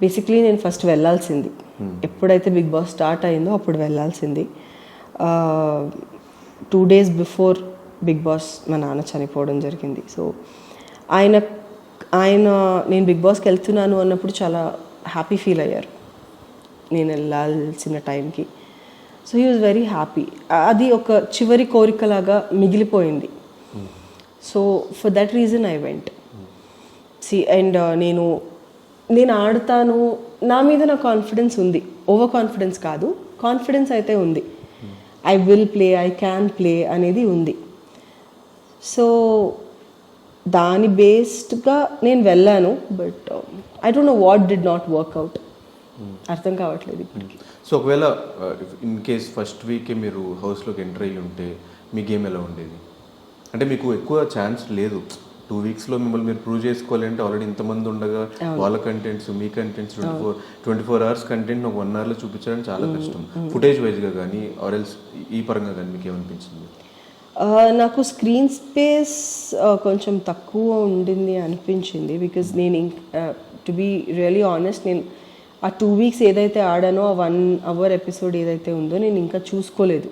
Basically నేను first వెళ్ళాల్సింది. ఎప్పుడైతే బిగ్ బాస్ స్టార్ట్ అయిందో అప్పుడు వెళ్ళాల్సింది. Two days before Bigg Boss మా నాన్న చనిపోవడం జరిగింది. సో ఆయన ఆయన నేను బిగ్ బాస్కి వెళ్తున్నాను అన్నప్పుడు చాలా హ్యాపీ ఫీల్ అయ్యారు. నేను వెళ్ళాల్సిన టైంకి so he was very happy అది ఒక చివరి కోరికలాగా మిగిలిపోయింది. So for that reason I went see and నేను నేను ఆడతాను. నా మీద నా కాన్ఫిడెన్స్ ఉంది. ఓవర్ కాన్ఫిడెన్స్ కాదు. కాన్ఫిడెన్స్ అయితే ఉంది. I will play I can play అనేది ఉంది. సో దాని బేస్డ్గా నేను వెళ్ళాను but I don't know what did not work out అర్థం కావట్లేదు ఇప్పటికి. సో ఒకవేళ ఇన్ కేస్ ఫస్ట్ వీకే మీరు హౌస్లోకి ఎంటర్ అయ్యి ఉంటే మీ గేమ్ ఎలా ఉండేది? అంటే మీకు ఎక్కువ ఛాన్స్ లేదు. టూ వీక్స్లో మిమ్మల్ని మీరు ప్రూవ్ చేసుకోవాలంటే ఆల్రెడీ ఇంతమంది ఉండగా వాళ్ళ కంటెంట్స్ మీ contents twenty four twenty four hours content ఒక వన్ అవర్లో చూపించడం చాలా కష్టం. ఫుటేజ్ వైజ్గా కానీ ఆర్ఎల్స్ ఈ పరంగా కానీ మీకు ఏమనిపించింది? నాకు స్క్రీన్ స్పేస్ కొంచెం తక్కువ ఉండింది అనిపించింది బికాజ్ నేను టు బీ రియలీ ఆనెస్ట్ నేను ఆ టూ వీక్స్ ఏదైతే ఆడానో ఆ వన్ అవర్ ఎపిసోడ్ ఏదైతే ఉందో నేను ఇంకా చూసుకోలేదు.